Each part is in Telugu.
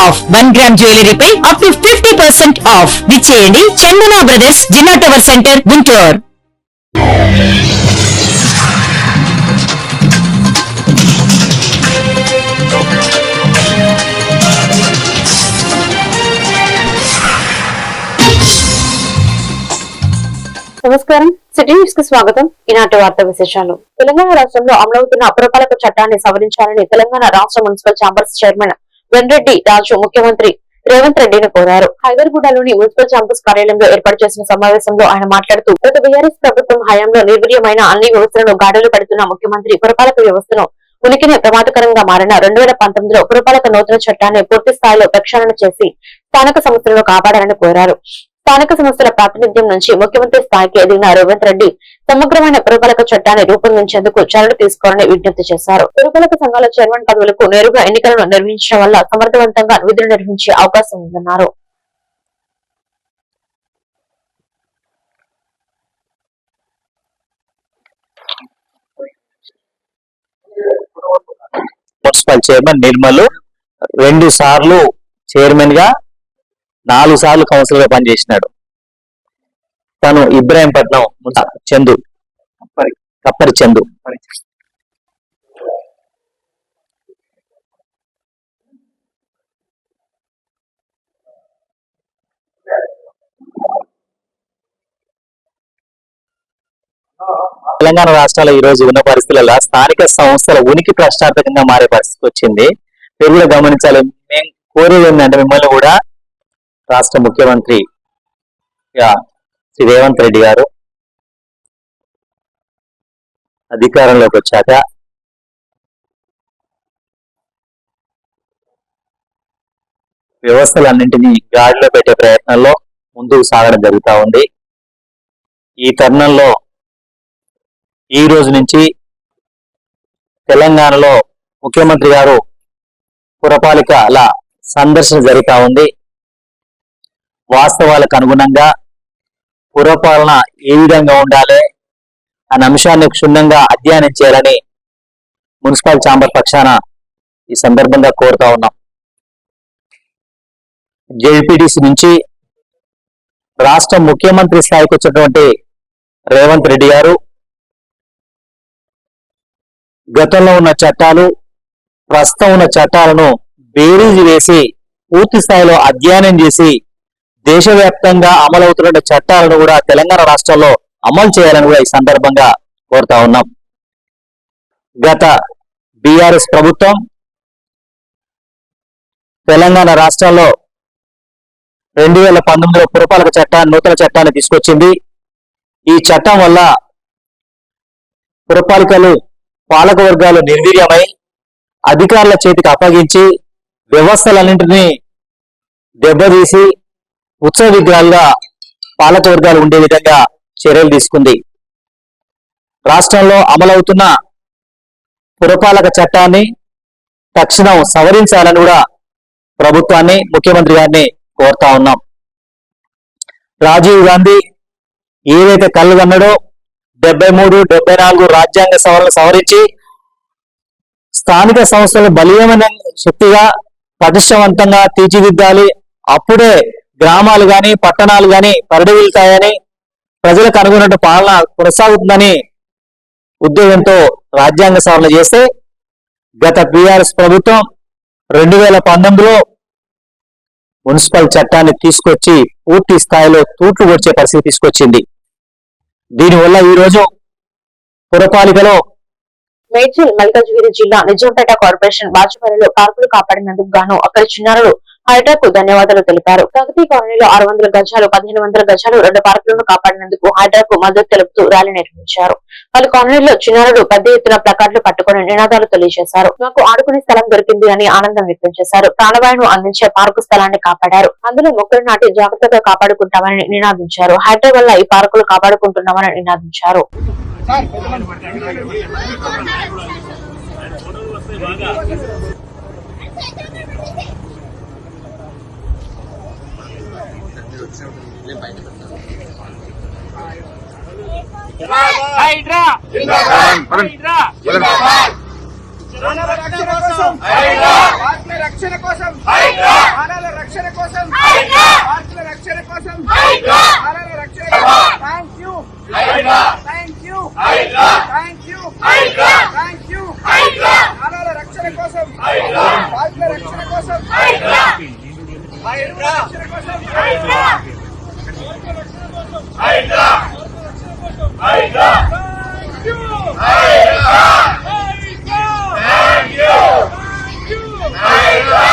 off one gram jewellery pi up to fifty percent off. విచ్చేయండి Chandana brothers జిల్లా టవర్ సెంటర్ గుంటూరు. నమస్కారం. సిటీ న్యూస్కు స్వాగతం. ఈనాటి వార్త విశేషాలు. తెలంగాణ రాష్ట్రంలో అమలవుతున్న పురపాలక చట్టాన్ని సవరించాలని తెలంగాణ రాష్ట్ర municipal chambers chairman Venreddy Raju ముఖ్యమంత్రి రేవంత్ రెడ్డిని కోరారు. హైదర్గూడలోని మున్సిపల్ క్యాంపస్ కార్యాలయంలో ఏర్పాటు చేసిన సమావేశంలో ఆయన మాట్లాడుతూ గత బీఆర్ఎస్ ప్రభుత్వం హయాంలో నిర్వీర్యమైన అన్ని వ్యవస్థలను గాడులు పెడుతున్న ముఖ్యమంత్రి పురపాలక వ్యవస్థను ఉనికినే ప్రమాదకరంగా మారిన రెండు వేల పంతొమ్మిదిలో పురపాలక నూతన చట్టాన్ని పూర్తి స్థాయిలో ప్రక్షాళన చేసి స్థానిక సంస్థలను కాపాడాలని కోరారు. స్థానిక సంస్థల ప్రాతినిధ్యం నుంచి ముఖ్యమంత్రి స్థాయికి ఎదిగిన రేవంత్ రెడ్డి సమగ్రమైన పురపాలక చట్టాన్ని రూపొందించేందుకు చర్యలు తీసుకోవాలని విజ్ఞప్తి చేశారు. పురపాలక సంఘాల చైర్మన్ పదవులకు నేరుగా ఎన్నికలను నిర్వహించడం వల్ల సమర్థవంతంగా విధులు నిర్వహించే అవకాశం ఉందన్నారు. మున్సిపల్ చైర్మన్ నిర్మల్ రెండు సార్లు చైర్మన్గా నాలుగు సార్లు కౌన్సిలర్గా పనిచేసినాడు. తను ఇబ్రాహీంపట్నం చందు. కప్పరి. చందు. తెలంగాణ రాష్ట్రాల్లో ఈ రోజు ఉన్న పరిస్థితులలో స్థానిక సంస్థల ఉనికి ప్రశ్నార్థకంగా మారే పరిస్థితి వచ్చింది. మీరు కూడా గమనించాలి మేము కోరేది ఏంటంటే మిమ్మల్ని కూడా రాష్ట్ర ముఖ్యమంత్రి శ్రీ రేవంత్ రెడ్డి గారు అధికారంలోకి వచ్చాక వ్యవస్థలన్నింటినీ గాడిలో పెట్టే ప్రయత్నంలో ముందుకు సాగడం జరుగుతూ ఉంది. ఈ తరుణంలో ఈ రోజు నుంచి తెలంగాణలో ముఖ్యమంత్రి గారు పురపాలికల సందర్శన జరుగుతూ ఉంది. వాస్తవాలకు అనుగుణంగా పురపాలన ఏ విధంగా ఉండాలి అనే అంశాన్ని క్షుణ్ణంగా అధ్యయనం చేయాలని మున్సిపల్ ఛాంబర్ పక్షాన ఈ సందర్భంగా కోరుతా ఉన్నాం. జేపీటీసీ నుంచి రాష్ట్ర ముఖ్యమంత్రి స్థాయికి వచ్చినటువంటి రేవంత్ రెడ్డి గారు గతంలో ఉన్న చట్టాలు ప్రస్తుతం ఉన్న చట్టాలను బేరీజ్ వేసి పూర్తి స్థాయిలో అధ్యయనం చేసి దేశవ్యాప్తంగా అమలవుతున్న చట్టాలను కూడా తెలంగాణ రాష్ట్రంలో అమలు చేయాలని కూడా ఈ సందర్భంగా కోరుతా ఉన్నాం. గత బీఆర్ఎస్ ప్రభుత్వం తెలంగాణ రాష్ట్రంలో రెండు వేల పంతొమ్మిదిలో పురపాలక చట్టాన్ని నూతన చట్టాన్ని తీసుకొచ్చింది. ఈ చట్టం వల్ల పురపాలికలు పాలక వర్గాలు నిర్వీర్యమై అధికారుల చేతికి అప్పగించి వ్యవస్థలన్నింటినీ దెబ్బతీసి ఉత్సవ విగ్రహాలుగా పాలక వర్గాలు ఉండే విధంగా చర్యలు తీసుకుంది. రాష్ట్రంలో అమలవుతున్న పురపాలక చట్టాన్ని తక్షణం సవరించాలని కూడా ప్రభుత్వాన్ని ముఖ్యమంత్రి గారిని కోరుతా ఉన్నాం. రాజీవ్ గాంధీ ఏదైతే కళ్ళు కన్నాడో డెబ్బై మూడు డెబ్బై నాలుగు రాజ్యాంగ సవరణ సవరించి స్థానిక సంస్థలు బలీయమైన శక్తిగా పటిష్టవంతంగా తీర్చిదిద్దాలి. అప్పుడే గ్రామాలు గాని పట్టణాలు గాని పరిడవిల్తాయని ప్రజలకు అనుగుణట్టు పాలన కొనసాగుతుందని ఉద్యోగంతో రాజ్యాంగ సవరణ చేస్తే గత బీఆర్ఎస్ ప్రభుత్వం రెండు వేల పంతొమ్మిదిలో మున్సిపల్ చట్టాన్ని తీసుకొచ్చి పూర్తి స్థాయిలో తూట్లు వచ్చే పరిస్థితి తీసుకొచ్చింది. దీనివల్ల ఈ రోజు పురపాలికలో మేడ్చల్ మల్కాజ్గిరి జిల్లా నిజాంపేట కార్పొరేషన్ బాచుపల్లిలో పార్కులు కాపాడినందుకు గాను అక్కడి చిన్నారులు హైడ్రాకు ధన్యవాదాలు తెలిపారు. ప్రగతి కాలనీలో ఆరు వందల గజాలు పదిహేను వందల గజాలు రెండు పార్కులను కాపాడినందుకు హైడ్రాకు మద్దతు తెలుపుతూ ర్యాలీ నిర్వహించారు. పలు కాలనీలో చిన్నారులు పెద్ద ఎత్తున ప్లకార్డులు పట్టుకుని నినాదాలు తెలియజేశారు. మాకు ఆడుకునే స్థలం దొరికింది అని ఆనందం వ్యక్తం చేశారు. ప్రాణవాయును అందించే పార్కు స్థలాన్ని కాపాడారు. అందులో మొక్కలు నాటి జాగ్రత్తగా కాపాడుకుంటామని నినాదించారు. హైడ్రా వల్ల ఈ పార్కులు కాపాడుకుంటున్నామని నినాదించారు. హైడ్రా! హైడ్రా! రక్షణ కోసం! ఆత్మ రక్షణ కోసం! రక్షణ కోసం! ఆత్మ రక్షణ కోసం! రక్షణ thank you! Thank you! Thank you! Thank you! ప్రాణాల రక్షణ కోసం! ఆత్మ రక్షణ కోసం! మా ఎరువుల రక్షణ కోసం! Thank you.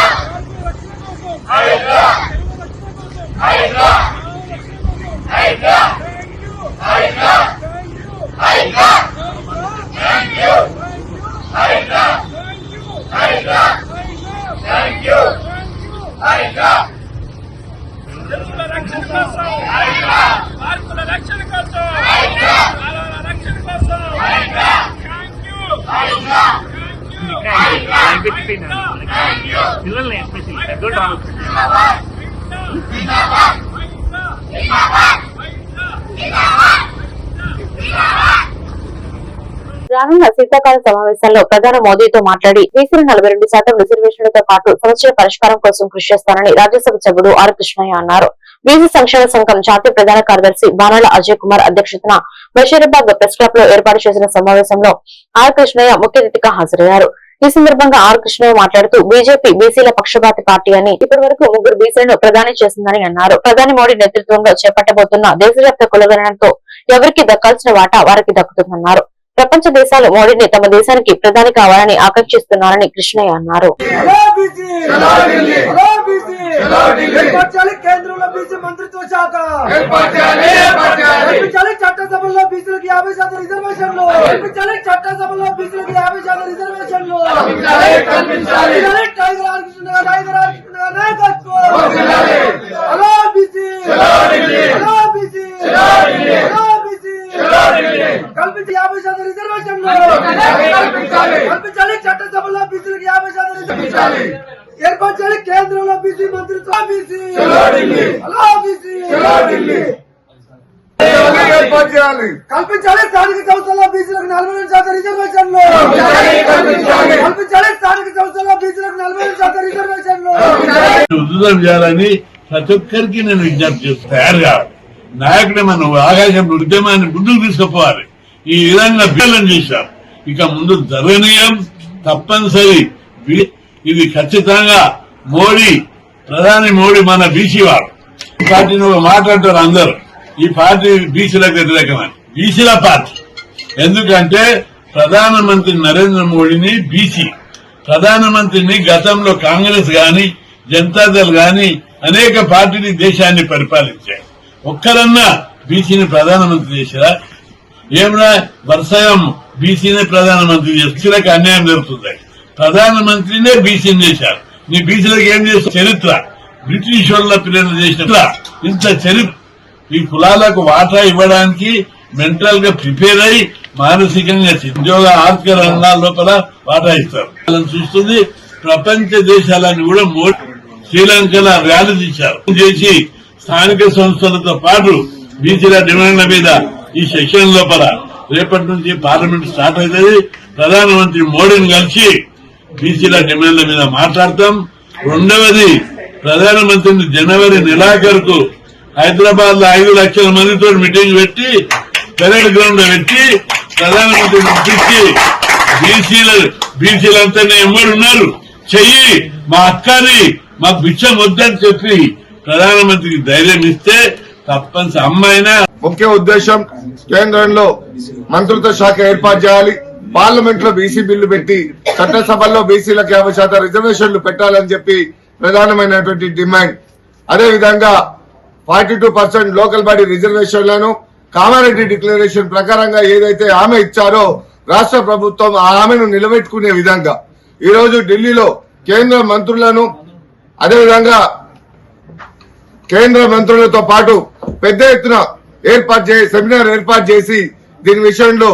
థ్యాంక్ పిల్లల్ని ఎస్పెషల్లీ పెద్దోళ్ళు రానున్న శీతాకాల సమావేశాల్లో ప్రధాని మోదీతో మాట్లాడి బీసీలు నలభై రెండు శాతం రిజర్వేషన్లతో పాటు సమస్యల పరిష్కారం కోసం కృషి చేస్తానని రాజ్యసభ సభ్యుడు ఆర్ కృష్ణయ్య అన్నారు. బీసీ సంక్షేమ సంఘం జాతీయ ప్రధాన కార్యదర్శి బాణాల అజయ్ కుమార్ అధ్యక్షతన బషీరాబాద్ ప్రెస్ క్లబ్లో ఏర్పాటు చేసిన సమావేశంలో ఆర్ కృష్ణయ్య ముఖ్య అతిథిగా హాజరయ్యారు. ఈ సందర్భంగా ఆర్ కృష్ణయ్య మాట్లాడుతూ బీజేపీ బీసీల పక్షపాతి పార్టీ అని ఇప్పటి వరకు ముగ్గురు బీసీలను ప్రధాని చేసిందని అన్నారు. ప్రధాని మోడీ నేతృత్వంలో చేపట్టబోతున్న దేశవ్యాప్త కులగణనతో ఎవరికి దక్కాల్సిన వాటా వారికి దక్కుతుందన్నారు. ప్రపంచ దేశాలు మోడీని తమ దేశానికి ప్రధాని కావాలని ఆకాంక్షిస్తున్నారని కృష్ణయ్య అన్నారు. ఏర్పరచాలి. కేంద్రంలో బీసీ మంత్రిత్వ శాఖ. ఏర్పరచాలి. చట్టసభలో బీసీలకు యాభై శాతం రిజర్వేషన్లు. ఏర్పించాలి చట్టసభలో బీసీలకు యాభై శాతం రిజర్వేషన్లు. కల్పించాలి. టైగర్ గారు, టైగర్ గారు నాయకత్వం. Hello BC. Hello BC. Hello BC. కల్పించి యాభై శాతం రిజర్వేషన్లు. కల్పించాలి. చట్టసభలో బీసీలకు యాభై శాతం ఏర్పరచాలి కేంద్రంలో బీసీ మంత్రిత్వ బీసీ. Hello BC. కల్పించాలి స్థానిక సంస్థల్లో బీసీలకు నలభై రెండు శాతం రిజర్వేషన్లు. కల్పించాలి స్థానిక సంస్థల్లో బీసీలకు నలభై రెండు శాతం రిజర్వేషన్లు. చేయాలని ప్రతి ఒక్కరికి నేను విజ్ఞప్తి చేస్తూ తయారు కావాలి. నాయకుడే మనం ఆకాశం ఉద్యమాన్ని ముందుకు తీసుకుపోవాలి. ఈ విధంగా బిల్లం చేశారు. ఇక ముందు జరగనీయం తప్పనిసరి. వి- ఇది ఖచ్చితంగా మోడీ ప్రధాని మోడీ మన బీసీ వారు. ఈ పార్టీని మాట్లాడతారు అందరు. ఈ పార్టీ బీసీలకు వ్యతిరేకమని. బీసీల పార్టీ. ఎందుకంటే ప్రధానమంత్రి నరేంద్ర మోడీని బీసీ. ప్రధానమంత్రిని గతంలో కాంగ్రెస్ గాని జనతాదళ్ గాని అనేక పార్టీలు దేశాన్ని పరిపాలించాయి. ఒక్కరన్నా బీసీని ప్రధానమంత్రి చేశారా? ఏమన్నా వర్షయం బీసీని ప్రధానమంత్రి చేస్తే అన్యాయం జరుగుతుంది ప్రధానమంత్రినే బీసీని చేశారు. నీ బీసీలకు ఏం చేస్తారు చరిత్ర. బ్రిటిష్ వాళ్ళ పిల్లలు చేసిన ఇంత చరిత్ర. ఈ కులాలకు వాటా ఇవ్వడానికి మెంటల్గా ప్రిపేర్ అయి మానసికంగా ఉద్యోగ ఆర్థిక రంగాల లోపల వాటా ఇస్తారు. వాళ్ళని చూస్తుంది ప్రపంచ దేశాలని కూడా మోడీ శ్రీలంకలో ర్యాలీ తీశారు. చేసి స్థానిక సంస్థలతో పాటు బీసీల డిమాండ్ల మీద ఈ సెషన్ లోపల రేపటి నుంచి పార్లమెంట్ స్టార్ట్ అవుతుంది. ప్రధానమంత్రి మోడీని కలిసి బీసీల డిమాండ్ల మీద మాట్లాడతాం. రెండవది ప్రధానమంత్రిని జనవరి నెలాఖరుకు హైదరాబాద్లో ఐదు లక్షల మందితో మీటింగ్ పెట్టి పెరడ్ గ్రౌండ్లో పెట్టి ప్రధానమంత్రిని పిలిచి బీసీల బీసీలంతా ఎమ్మడు ఉన్నారు చెయ్యి మా అక్కని మాకు బిచ్చం వద్దని చెప్పి ప్రధానమంత్రికి ధైర్యం ఇస్తే తప్పనిసరి. అమ్మాయినా. ముఖ్య ఉద్దేశం కేంద్రంలో మంత్రిత్వ శాఖ ఏర్పాటు చేయాలి. పార్లమెంట్లో బీసీ బిల్లు పెట్టి చట్టసభల్లో బీసీలకు యాభై శాతం రిజర్వేషన్లు పెట్టాలని చెప్పి ప్రధానమైనటువంటి డిమాండ్. అదే విధంగా forty two percent local body రిజర్వేషన్లను కామారెడ్డి డిక్లరేషన్ ప్రకారంగా ఏదైతే ఆమె ఇచ్చారో రాష్ట్ర ప్రభుత్వం ఆ ఆమెను నిలబెట్టుకునే విధంగా. ఈ రోజు ఢిల్లీలో కేంద్ర మంత్రులను అదేవిధంగా కేంద్ర మంత్రులతో పాటు పెద్ద ఎత్తున ఏర్పాటు చేసి సెమినార్ ఏర్పాటు చేసి దీని విషయంలో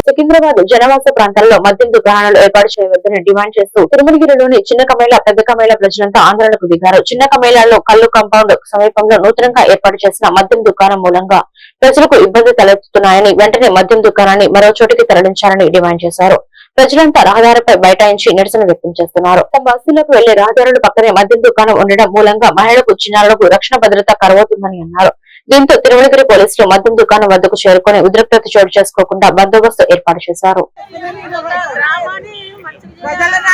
సికింద్రాబాద్ జనవాస ప్రాంతాల్లో మద్యం దుకాణాలు ఏర్పాటు చేయవద్దని డిమాండ్ చేస్తూ తిరుమలగిరిలోని చిన్న కమేళ పెద్ద కమేళ ప్రజలంతా ఆందోళనకు దిగారు. చిన్న కమేళాలో కల్లు కాంపౌండ్ సమీపంలో నూతనంగా ఏర్పాటు చేసిన మద్యం దుకాణం మూలంగా ప్రజలకు ఇబ్బంది తలెత్తుతున్నాయని వెంటనే మద్యం దుకాణాన్ని మరో చోటికి తరలించాలని డిమాండ్ చేశారు. ప్రజలంతా రహదారిపై బైఠాయించి నిరసన వ్యక్తం చేస్తున్నారు. తమ బస్సులకు వెళ్ళే రహదారుల పక్కనే మద్యం దుకాణం ఉండడం మూలంగా మహిళలకు చిన్నారులకు రక్షణ భద్రత కరవుతుందని అన్నారు. దీంతో తిరువణగిరి పోలీసులు మద్యం దుకాణం వద్దకు చేరుకుని ఉద్రిక్తత చోటు చేసుకోకుండా బందోబస్తు ఏర్పాటు చేశారు ప్రజలను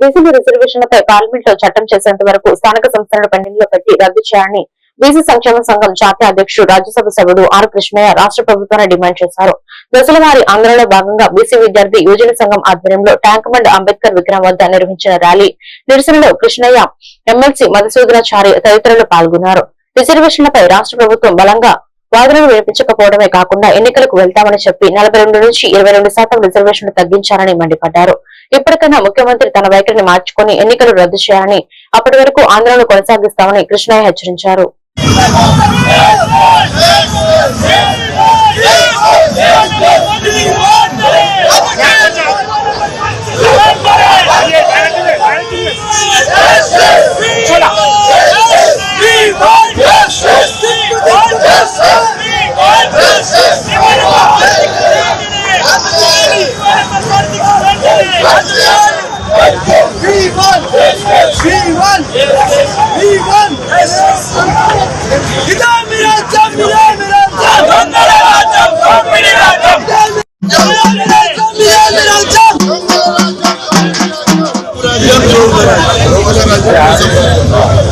బీసీల రిజర్వేషన్లపై పార్లమెంట్లో చట్టం చేసేంత వరకు స్థానిక సంస్థలను పెండింగ్లో పెట్టి రద్దు చేయాలని బీసీ సంక్షేమ సంఘం జాతీయ అధ్యక్షుడు రాజ్యసభ సభ్యుడు ఆర్ కృష్ణయ్య రాష్ట్ర ప్రభుత్వాన్ని డిమాండ్ చేశారు. దశల వారి ఆందోళనలో భాగంగా బీసీ విద్యార్థి యువజన సంఘం ఆధ్వర్యంలో ట్యాంక్ బండ్ అంబేద్కర్ విగ్రహం వద్ద నిర్వహించిన ర్యాలీ నిరసనలో కృష్ణయ్య ఎమ్మెల్సీ మధుసూదనాచారి తదితరులు పాల్గొన్నారు. రిజర్వేషన్లపై రాష్ట్ర ప్రభుత్వం బలంగా వాదనలు వినిపించకపోవడమే కాకుండా ఎన్నికలకు వెళ్తామని చెప్పి నలభై రెండు నుంచి ఇరవై రెండు శాతం రిజర్వేషన్లు తగ్గించాలని మండిపడ్డారు. ఇప్పటికైనా ముఖ్యమంత్రి తన వైఖరిని మార్చుకుని ఎన్నికలు రద్దు చేయాలని అప్పటి వరకు ఆందోళన కొనసాగిస్తామని కృష్ణయ్య హెచ్చరించారు. Oh.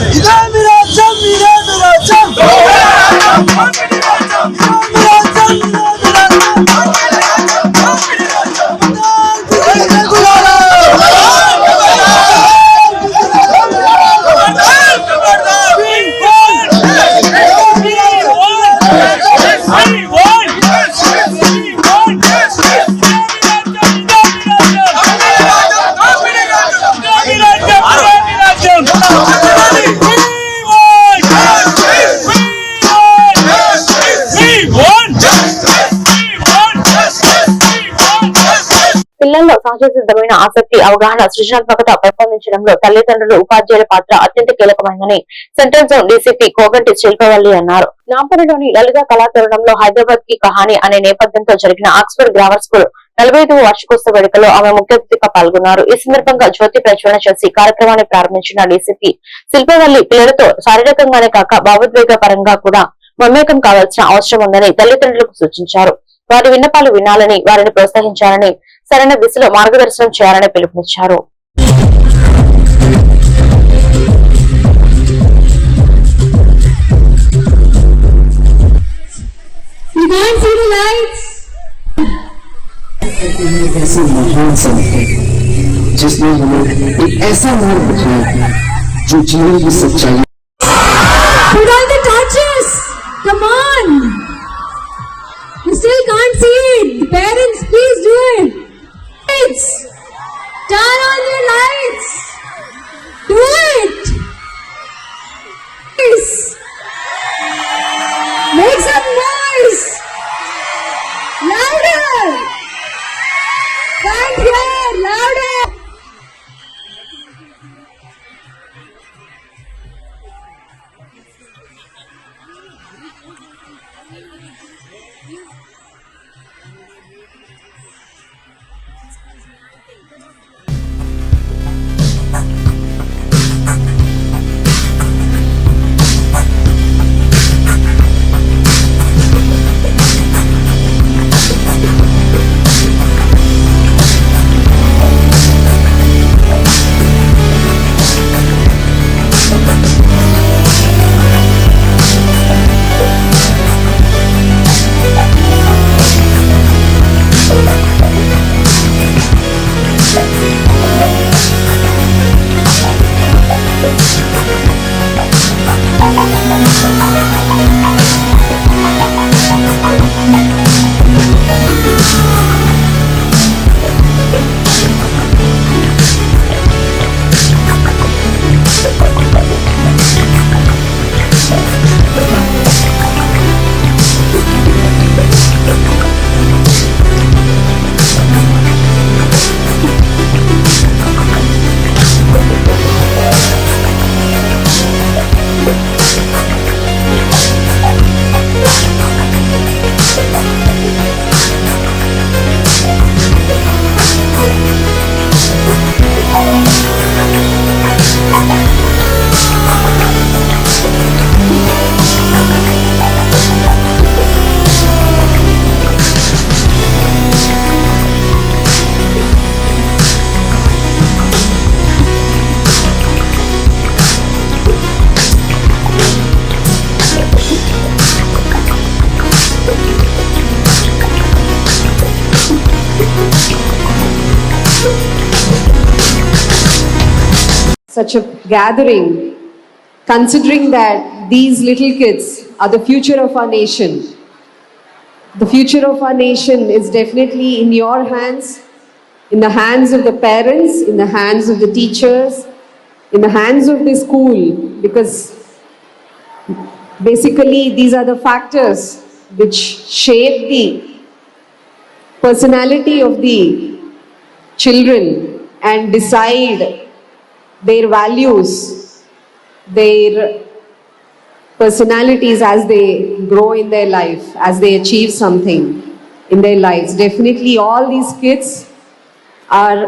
పిల్లల్లో సహజ సిద్ధమైన ఆసక్తి అవగాహన సృజనాత్మకత పెంపొందించడంలో తల్లిదండ్రులు ఉపాధ్యాయుల పాత్ర అత్యంత కీలకమైందని central zone DCP Koganti Shilpavalli అన్నారు. నాంపల్లిలోని లలిత కళాతరుణంలో హైదరాబాద్కి కహాని అనే నేపథ్యంతో జరిగిన ఆక్స్ఫర్డ్ గ్రామర్ స్కూల్ నలభై ఐదవ వార్షికోత్సవ వేడుకలో ఆమె ముఖ్య అతిథిగా పాల్గొన్నారు. ఈ సందర్భంగా జ్యోతి ప్రజ్వలన చేసి కార్యక్రమాన్ని ప్రారంభించిన డీసీపీ శిల్పవల్లి పిల్లలతో శారీరకంగానే కాక భావోద్వేగ పరంగా కూడా మమేకం కావాల్సిన అవసరం ఉందని తల్లిదండ్రులకు సూచించారు. వారి విన్నపాలు వినాలని వారిని ప్రోత్సహించాలని సరైన దిశలో మార్గదర్శనం చేయాలని పిలుపునిచ్చారు You can't see the lights. ऐसे महान संत जिसने हमें एक ऐसा मार्ग दिखाया जो जीवन की सच्चाई Put on the torches. Come on. You still can't see it. The parents, please do it. Lights. Turn on your lights. Such a gathering, considering that these little kids are the future of our nation. The future of our nation is definitely in your hands, in the hands of the parents, in the hands of the teachers, in the hands of the school, because basically these are the factors which shape the personality of the children and decide their values, their personalities as they grow in their life, as they achieve something in their lives. Definitely, all these kids are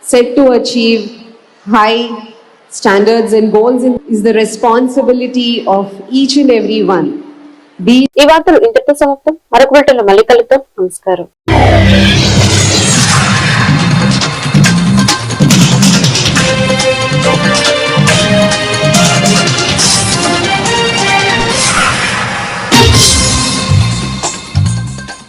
set to achieve high standards and goals, and is the responsibility of each and every one. Be ఈ వార్తలు ఇంతటితో సమాప్తం మరొక బిల్టన్లో మళ్ళీ కలుద్దాం నమస్కారం